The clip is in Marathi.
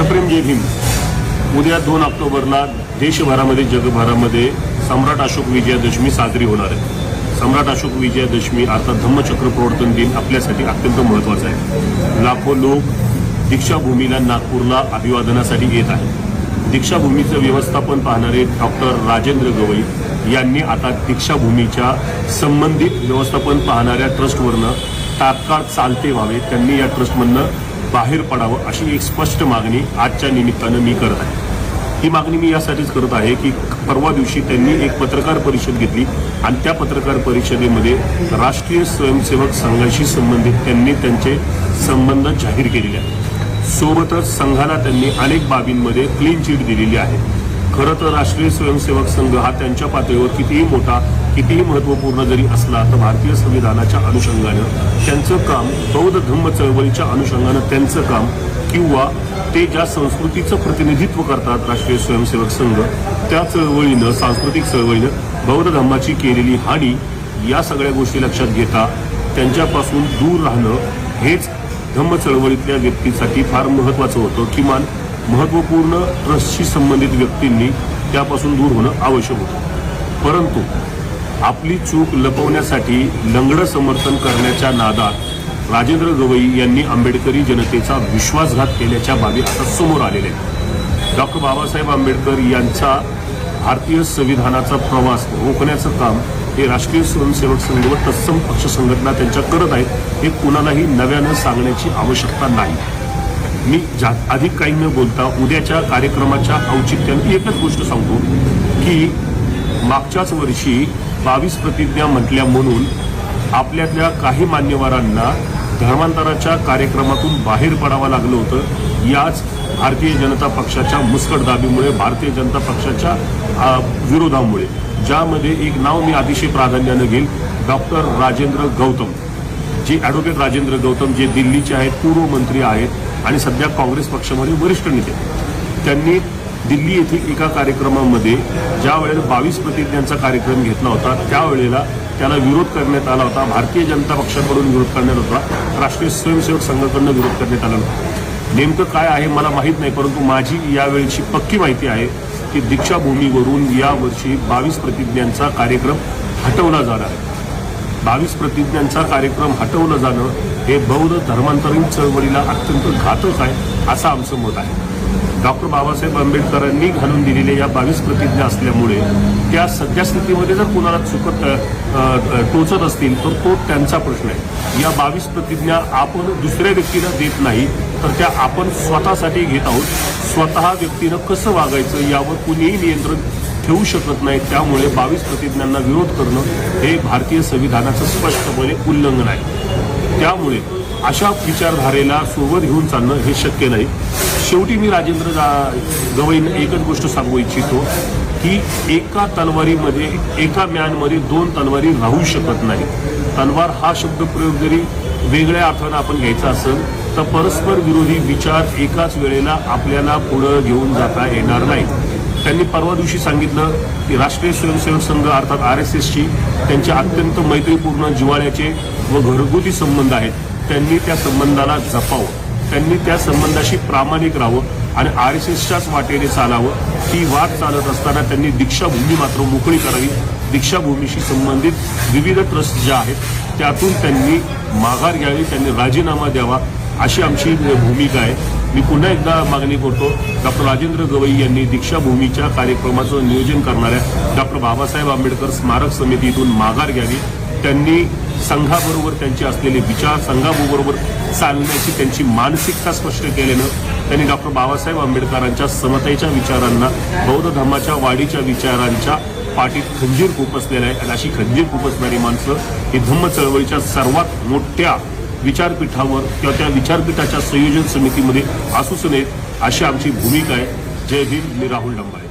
सप्रेम जय भीम उद्या दोन ऑक्टोबरला देशभरामध्ये जगभरामध्ये सम्राट अशोक विजयादशमी साजरी होणार आहे. सम्राट अशोक विजयादशमी अर्थात धम्मचक्र प्रवर्तन दिन आपल्यासाठी अत्यंत महत्त्वाचा आहे. लाखो लोक दीक्षाभूमीला नागपूरला अभिवादनासाठी येत आहेत. दीक्षाभूमीचं व्यवस्थापन पाहणारे डॉक्टर राजेंद्र गवई यांनी आता दीक्षाभूमीच्या संबंधित व्यवस्थापन पाहणाऱ्या ट्रस्टवरनं तात्काळ चालते व्हावे. त्यांनी या ट्रस्टमधनं बाहेर पडावं अशी एक स्पष्ट मागणी आजच्या निमित्तानं मी करत आहे. ही मागणी मी यासाठीच करत आहे की परवा दिवशी त्यांनी एक पत्रकार परिषद घेतली आणि त्या पत्रकार परिषदेमध्ये राष्ट्रीय स्वयंसेवक संघाशी संबंधित त्यांनी त्यांचे संबंध जाहीर केलेले आहेत. सोबतच संघाला त्यांनी अनेक बाबींमध्ये क्लीन चिट दिलेली आहे. खरं तर राष्ट्रीय स्वयंसेवक संघ हा त्यांच्या पातळीवर कितीही मोठा कितीही महत्त्वपूर्ण जरी असला तर भारतीय संविधानाच्या अनुषंगानं त्यांचं काम बौद्ध धम्म चळवळीच्या अनुषंगानं त्यांचं काम किंवा ते ज्या संस्कृतीचं प्रतिनिधित्व करतात राष्ट्रीय स्वयंसेवक संघ त्या चळवळीनं सांस्कृतिक चळवळीनं बौद्ध धम्माची केलेली हानी या सगळ्या गोष्टी लक्षात घेता त्यांच्यापासून दूर राहणं हेच धम्म चळवळीतल्या व्यक्तीसाठी फार महत्त्वाचं होतं. किमान महत्त्वपूर्ण ट्रस्टशी संबंधित व्यक्तींनी त्यापासून दूर होणं आवश्यक होतं. परंतु आपली चूक लपवण्यासाठी लंगडं समर्थन करण्याच्या नादात राजेंद्र गवई यांनी आंबेडकरी जनतेचा विश्वासघात केल्याच्या बाबी आता समोर आलेल्या आहेत. डॉक्टर बाबासाहेब आंबेडकर यांचा भारतीय संविधानाचा प्रवास रोखण्याचं काम हे राष्ट्रीय स्वयंसेवक संघ व तत्सम पक्ष संघटना त्यांच्या करत आहेत हे कुणालाही नव्यानं सांगण्याची आवश्यकता नाही. मी जा अधिक काही न बोलता उद्याच्या कार्यक्रमाच्या औचित्याने एकच गोष्ट सांगतो की मागच्याच वर्षी बावीस प्रतिज्ञा म्हटल्या म्हणून आपल्यातल्या काही मान्यवरांना धर्मांतराच्या कार्यक्रमातून बाहेर पडावं लागलं होतं. याच भारतीय जनता पक्षाच्या मुस्कट दाबीमुळे भारतीय जनता पक्षाच्या विरोधामुळे ज्यामध्ये एक नाव मी अतिशय प्राधान्यानं घेईल डॉक्टर राजेंद्र गौतम. जे ॲडव्होकेट राजेंद्र गौतम जे दिल्लीचे आहेत पूर्व मंत्री आहेत आणि सध्या काँग्रेस पक्षामध्ये वरिष्ठ नेते. त्यांनी दिल्ली येथील एका कार्यक्रमामध्ये ज्या वेळेला बावीस प्रतिज्ञांचा कार्यक्रम घेतला होता त्यावेळेला त्याला विरोध करण्यात आला होता. भारतीय जनता पक्षाकडून विरोध करण्यात होता. राष्ट्रीय स्वयंसेवक संघाकडून विरोध करण्यात आला होता. नेमकं काय आहे मला माहीत नाही परंतु माझी यावेळची पक्की माहिती आहे की दीक्षाभूमीवरून यावर्षी बावीस प्रतिज्ञांचा कार्यक्रम हटवला जाणार आहे. बावीस प्रतिज्ञांचा कार्यक्रम हटवलं जाणं हे बौद्ध धर्मांतरण चळवळीला अत्यंत घातक आहे असं आमचं मत आहे. डॉक्टर बाबासाहेब आंबेडकरांनी घालून दिलेल्या या बावीस प्रतिज्ञा असल्यामुळे त्या सध्या स्थितीमध्ये जर कुणाला चुकत टोचत असतील तर तो त्यांचा प्रश्न आहे. या बावीस प्रतिज्ञा आपण दुसऱ्या व्यक्तीला देत नाही तर त्या आपण स्वतःसाठी घेत आहोत. स्वतः व्यक्तीनं कसं वागायचं यावर कुणीही नियंत्रण ठेवू शकत नाही. त्यामुळे बावीस प्रतिज्ञांना विरोध करणं हे भारतीय संविधानाचं स्पष्टपणे उल्लंघन आहे. त्यामुळे अशा विचारधारेला सोबत घेऊन चालणं हे शक्य नाही. शेवटी मी राजेंद्र जा- गवईंना एकच गोष्ट सांगू इच्छितो की एका तलवारीमध्ये एका म्यानमध्ये दोन तलवारी राहू शकत नाही. तलवार हा शब्दप्रयोग जरी वेगळ्या अर्थानं आपण घ्यायचा असेल तर परस्पर विरोधी विचार एकाच वेळेला आपल्याला पुढं घेऊन जाता येणार नाही. त्यांनी परवा दिवशी सांगितलं की राष्ट्रीय स्वयंसेवक संघ अर्थात आर एस एसची त्यांचे अत्यंत मैत्रीपूर्ण जिव्हाळ्याचे व घरगुती संबंध आहेत. त्यांनी त्या संबंधाला जपावं. त्यांनी त्या संबंधाशी प्रामाणिक राहावं आणि आर एस एसच्याच वाटेने चालावं ती वाद चालत असताना त्यांनी दीक्षाभूमी मात्र मोकळी करावी. दीक्षाभूमीशी संबंधित विविध ट्रस्ट ज्या आहेत त्यातून त्यांनी माघार घ्यावी त्यांनी राजीनामा द्यावा अशी आमची भूमिका आहे. मी पुन्हा एकदा मागणी करतो डॉक्टर राजेंद्र गवई यांनी दीक्षाभूमीच्या कार्यक्रमाचं नियोजन करणाऱ्या डॉक्टर बाबासाहेब आंबेडकर स्मारक समितीतून माघार घ्यावी. त्यांनी संघाबरोबर त्यांचे असलेले विचार संघाबरोबर चालण्याची त्यांची मानसिकता स्पष्ट केल्यानं त्यांनी डॉक्टर बाबासाहेब आंबेडकरांच्या समतेच्या विचारांना बौद्ध धर्माच्या वाढीच्या विचारांच्या पाठीत खंजीर खुपसलेला आहे. आणि अशी खंजीर खुपसणारी माणसं ही धम्म चळवळीच्या सर्वात मोठ्या विचारपीठावर किंवा त्या विचारपीठाच्या संयोजन समितीमध्ये असूच नयेत अशी आमची भूमिका आहे. जय भीम मी राहुल डंबाळे.